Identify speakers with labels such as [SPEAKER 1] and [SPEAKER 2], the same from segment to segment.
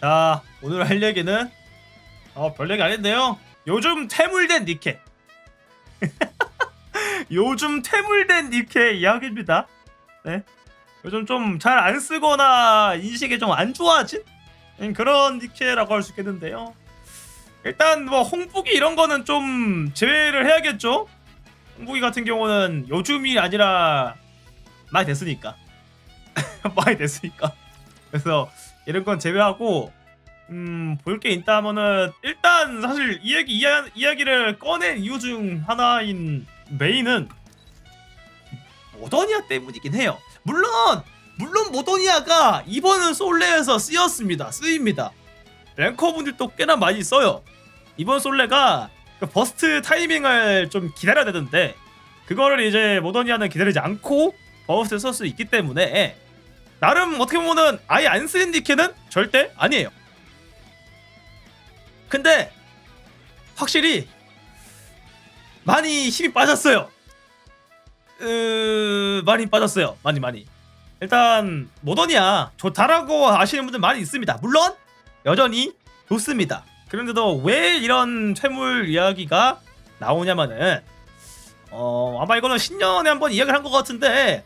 [SPEAKER 1] 자 오늘 할 얘기는 어, 별 얘기 아닌데요. 요즘 퇴물된 니케. 요즘 퇴물된 니케 이야기입니다. 네. 요즘 좀 잘 안 쓰거나 인식이 좀 안 좋아진 음, 그런 니케라고 할 수 있겠는데요. 일단 뭐 홍북이 이런 거는 좀 제외를 해야겠죠. 홍북이 같은 경우는 요즘이 아니라 많이 됐으니까 많이 됐으니까 그래서 이런 건 제외하고 음, 볼 게 있다 하면은 일단 사실 이 얘기 이야, 이야기를 꺼낸 이유 중 하나인 메인은 모더니아 때문이긴 해요. 물론 물론 모더니아가 이번 솔레에서 쓰였습니다. 쓰입니다. 랭커분들도 꽤나 많이 써요. 이번 솔레가 그 버스트 타이밍을 좀 기다려야 되는데 그거를 이제 모더니아는 기다리지 않고 버스트 쓸 수 있기 때문에 나름 어떻게 보면은 아예 안 쓰는 니케는 절대 아니에요. 근데 확실히 많이 힘이 빠졌어요. 으... 많이 빠졌어요. 많이 많이. 일단 모더니아 좋다라고 아시는 분들 많이 있습니다. 물론 여전히 좋습니다. 그런데도 왜 이런 퇴물 이야기가 나오냐면은 어 아마 이거는 신년에 한번 이야기를 한 것 같은데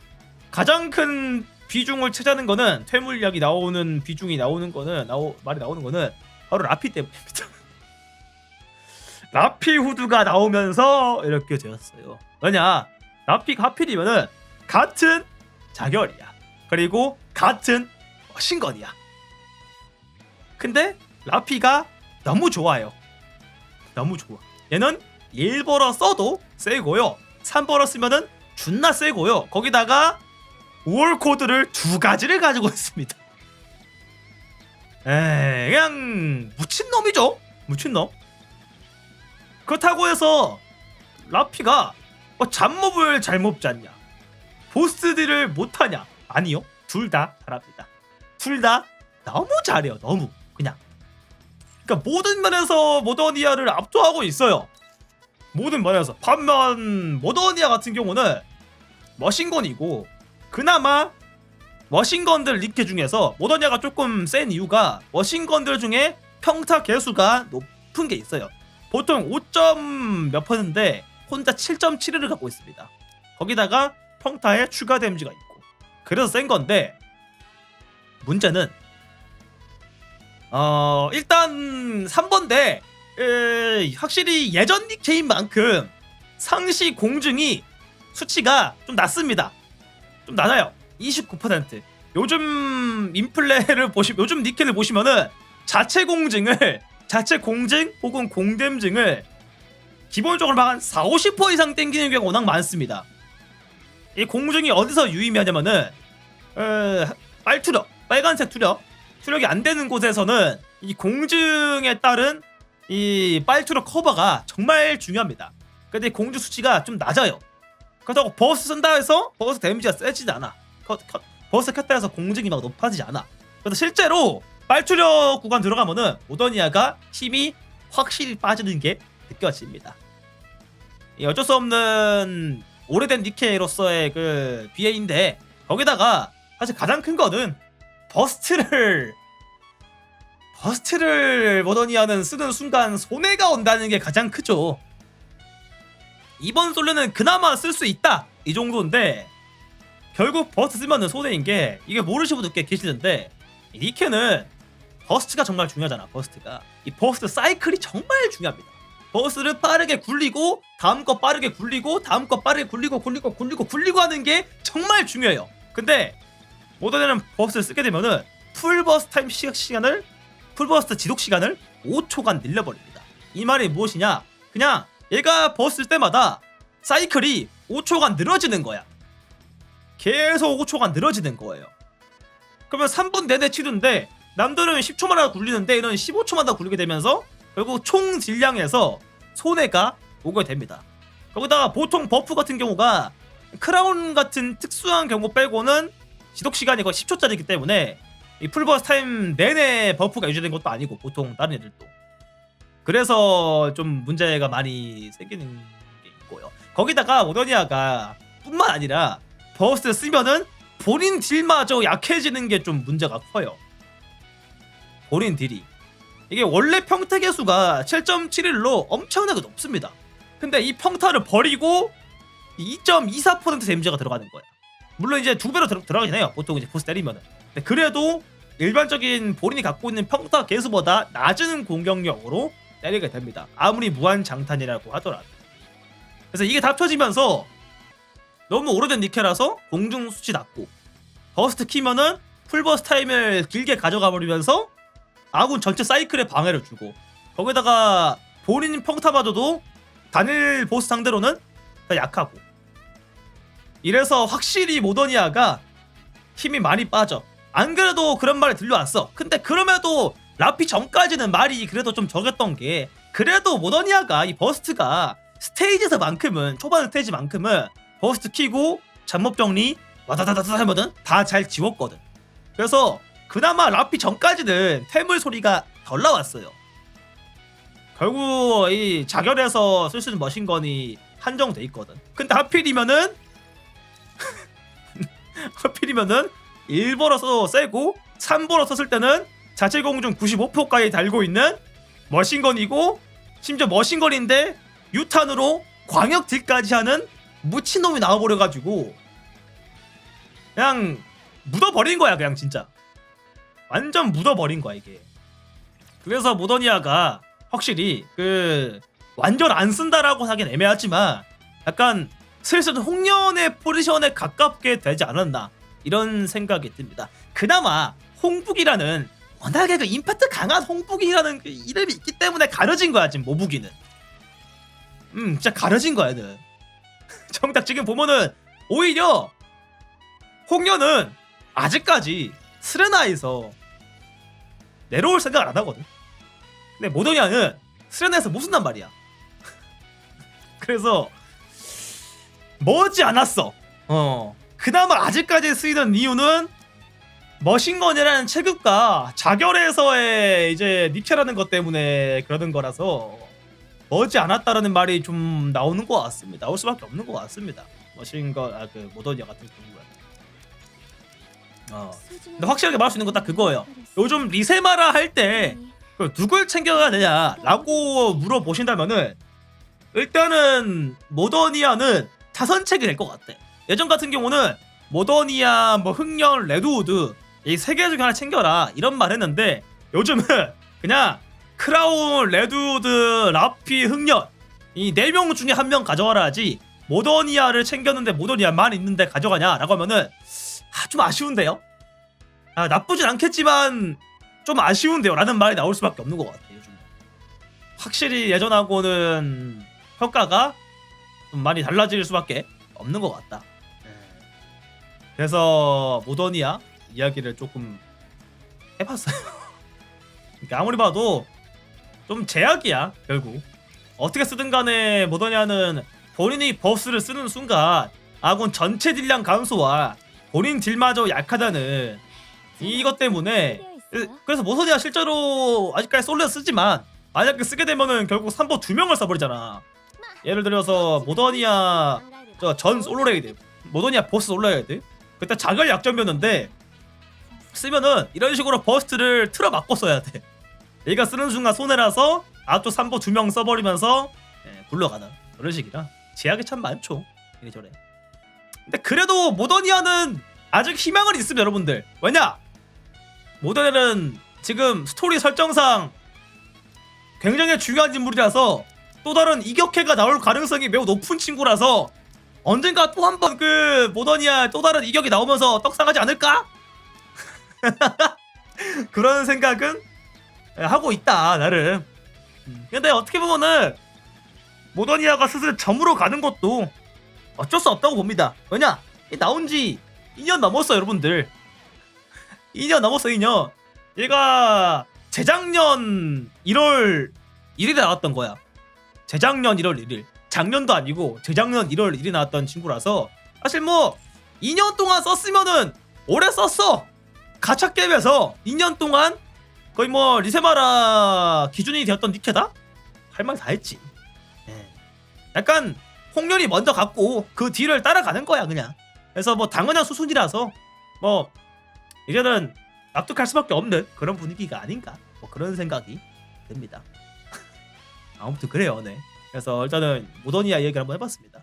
[SPEAKER 1] 가장 큰 비중을 차지하는 거는 퇴물 이야기 나오는 비중이 나오는 거는 나오 말이 나오는 거는 바로 라피 때문입니다. 라피 후드가 나오면서 이렇게 되었어요. 왜냐? 라피가 하필이면은 같은 자결이야. 그리고 같은 신건이야. 근데 라피가 너무 좋아요. 너무 좋아. 얘는 1버러 써도 세고요. 3버러 쓰면은 존나 세고요. 거기다가 5월 코드를 두 가지를 가지고 있습니다. 에이, 그냥 묻힌 놈이죠. 묻힌 놈. 그렇다고 해서 라피가 뭐 잡몹을 잘 먹지 않냐? 보스들을 못하냐? 아니요. 둘 다 잘합니다. 둘 다 너무 잘해요. 너무 그냥. 그러니까 모든 면에서 모더니아를 압도하고 있어요. 모든 면에서 반면 모더니아 같은 경우는 머신건이고 그나마 머신건들 리케 중에서 모더니아가 조금 센 이유가 머신건들 중에 평타 개수가 높은 게 있어요. 보통 5점 몇 퍼센트인데 혼자 7.7을 갖고 있습니다. 거기다가 평타에 추가 데미지가 있고 그래서 센 건데 문제는 어 일단 3번대 에, 확실히 예전 닉체인 만큼 상시 공증이 수치가 좀 낮습니다. 좀 낮아요. 29%. 요즘 인플레를 보시 요즘 니켈을 보시면은 자체 공증을 자체 공증 혹은 공댐증을 기본적으로 막 한 4, 50% 이상 땡기는 경우가 워낙 많습니다. 이 공증이 어디서 유의미하냐면은 어, 빨투력, 빨간색 투력, 투력이 안 되는 곳에서는 이 공증에 따른 이 빨투력 커버가 정말 중요합니다. 근데 공증 수치가 좀 낮아요. 그렇다고 버스 쓴다 해서 버스 데미지가 세지지 않아. 컷, 컷. 버스 켰다 해서 공증이 막 높아지지 않아. 그래서 실제로 빨투력 구간 들어가면은 오더니아가 힘이 확실히 빠지는 게 느껴집니다. 이 어쩔 수 없는 오래된 니케로서의 그 비애인데 거기다가 사실 가장 큰 거는 버스트를 버스트를 모더니아는 쓰는 순간 손해가 온다는 게 가장 크죠. 이번 솔레는 그나마 쓸 수 있다 이 정도인데 결국 버스트 쓰면은 손해인 게 이게 모르시는 분들 꽤 계시는데 이 니케는 버스트가 정말 중요하잖아 버스트가 이 버스트 사이클이 정말 중요합니다. 버스를 빠르게 굴리고 다음 거 빠르게 굴리고 다음 거 빠르게 굴리고 굴리고 굴리고 굴리고 하는 게 정말 중요해요. 근데 모더니아는 버스를 쓰게 되면은 풀 버스 타임 시- 시간을 풀 버스트 지속 시간을 5초간 늘려버립니다. 이 말이 무엇이냐? 그냥 얘가 쓸 때마다 사이클이 5초간 늘어지는 거야. 계속 5초간 늘어지는 거예요. 그러면 3분 내내 치는데 남들은 10초마다 굴리는데 이런 15초마다 굴리게 되면서 결국 총 질량에서 손해가 오게 됩니다. 거기다가 보통 버프 같은 경우가 크라운 같은 특수한 경우 빼고는 지속 시간이 거의 10초짜리이기 때문에 이 풀버스 타임 내내 버프가 유지된 것도 아니고 보통 다른 애들도 그래서 좀 문제가 많이 생기는 게 있고요. 거기다가 모더니아가 뿐만 아니라 버스 쓰면은 본인 딜마저 약해지는 게 좀 문제가 커요. 본인 딜이 이게 원래 평타 개수가 7.71로 엄청나게 높습니다. 근데 이 평타를 버리고 2.24% 데미지가 들어가는 거야. 물론 이제 두 배로 들어, 들어가긴 해요. 보통 이제 보스 때리면은. 근데 그래도 일반적인 본인이 갖고 있는 평타 개수보다 낮은 공격력으로 때리게 됩니다. 아무리 무한 장탄이라고 하더라도. 그래서 이게 다 펴지면서 너무 오래된 니케라서 공중 수치 낮고 버스트 키면은 풀버스 타임을 길게 가져가 버리면서 아군 전체 사이클에 방해를 주고 거기다가 본인 평타마저도 단일 보스 상대로는 더 약하고 이래서 확실히 모더니아가 힘이 많이 빠져 안 그래도 그런 말이 들려왔어 근데 그럼에도 라피 전까지는 말이 그래도 좀 적었던 게 그래도 모더니아가 이 버스트가 스테이지에서만큼은 초반 스테이지만큼은 버스트 키고 잠못 정리 와다다다다 하면은 다 잘 지웠거든 그래서 그나마 라피 전까지는 태물 소리가 덜 나왔어요. 결국 이 자결해서 쓸 수 있는 머신건이 한정돼 있거든. 근데 하필이면은 하필이면은 1버로 써도 세고 3버로 썼을 때는 자체 공중 95%까지 달고 있는 머신건이고 심지어 머신건인데 유탄으로 광역 딜까지 하는 무친놈이 나와버려가지고 그냥 묻어버린 거야 그냥 진짜. 완전 묻어버린 거야 이게. 그래서 모더니아가 확실히 그 완전 안 쓴다라고 하긴 애매하지만 약간 슬슬 홍련의 포지션에 가깝게 되지 않았나 이런 생각이 듭니다. 그나마 홍북이라는 워낙에 그 임팩트 강한 홍북이라는 그 이름이 있기 때문에 가려진 거야 지금 모북이는 음 진짜 가려진 거야 얘는 정작 지금 보면은 오히려 홍련은 아직까지 스레나에서 내려올 생각을 안 하거든. 근데 모더니아는 스레나에서 못 쓴단 말이야. 그래서 머지 않았어. 어. 그나마 아직까지 쓰이는 이유는 머신건이라는 체급과 자결에서의 이제 니체라는 것 때문에 그러는 거라서 머지 않았다라는 말이 좀 나오는 것 같습니다. 나올 수밖에 없는 것 같습니다. 머신건 아그 모더니아 같은 경우에. 어. 근데 확실하게 말할 수 있는 건 딱 그거예요. 요즘 리세마라 할때그 누굴 챙겨가야 되냐라고 물어보신다면은 일단은 모더니아는 타선책이 될 것 같아. 예전 같은 경우는 모더니아, 뭐 흥년, 레드우드 이 세 개 중에 하나 챙겨라 이런 말 했는데 요즘은 그냥 크라운, 레드우드, 라피, 흥년 이 네 명 중에 한 명 가져가라 하지 모더니아를 챙겼는데 모더니아만 있는데 가져가냐라고 하면은 아, 좀 아쉬운데요? 아, 나쁘진 않겠지만 좀 아쉬운데요? 라는 말이 나올 수밖에 없는 것 같아요. 요즘. 확실히 예전하고는 평가가 좀 많이 달라질 수밖에 없는 것 같다. 네. 그래서 모더니아 이야기를 조금 해봤어요. 그러니까 아무리 봐도 좀 제약이야 결국. 어떻게 쓰든 간에 모더니아는 본인이 버스를 쓰는 순간 아군 전체 딜량 감소와 본인 딜마저 약하다는 이것 때문에 그- 그래서 모서니아 실제로 아직까지 솔레 쓰지만 만약에 쓰게 되면은 결국 3보 두 명을 써버리잖아. 예를 들어서 모더니아 저 전 솔로레이드, 모더니아 보스 솔로레이드 그때 자결 약점이었는데 쓰면은 이런 식으로 버스트를 틀어 막고 써야 돼. 얘가 쓰는 순간 손해라서 앞쪽 3보 두 명 써버리면서 예, 굴러가는 그런 식이라 제약이 참 많죠. 이래저래. 근데 그래도 모더니아는 아직 희망은 있습니다, 여러분들. 왜냐? 모더니아는 지금 스토리 설정상 굉장히 중요한 인물이라서 또 다른 이격해가 나올 가능성이 매우 높은 친구라서 언젠가 또 한 번 그 모더니아 또 다른 이격이 나오면서 떡상하지 않을까? 그런 생각은 하고 있다 나름. 음, 근데 어떻게 보면은 모더니아가 슬슬 점으로 가는 것도 어쩔 수 없다고 봅니다. 왜냐? 이 나온 지 2년 넘었어, 여러분들. 2년 넘었어, 2년. 얘가 재작년 1월 1일에 나왔던 거야. 재작년 1월 1일. 작년도 아니고 재작년 1월 1일에 나왔던 친구라서 사실 뭐 2년 동안 썼으면은 오래 썼어. 가챠 게임에서 2년 동안 거의 뭐 리세마라 기준이 되었던 니케다? 할 말 다 했지. 예. 약간 홍련이 먼저 갔고 그 뒤를 따라가는 거야 그냥 그래서 뭐 당연한 수순이라서 뭐 이제는 납득할 수밖에 없는 그런 분위기가 아닌가 뭐 그런 생각이 듭니다. 아무튼 그래요, 네. 그래서 일단은 모더니아 얘기를 한번 해봤습니다.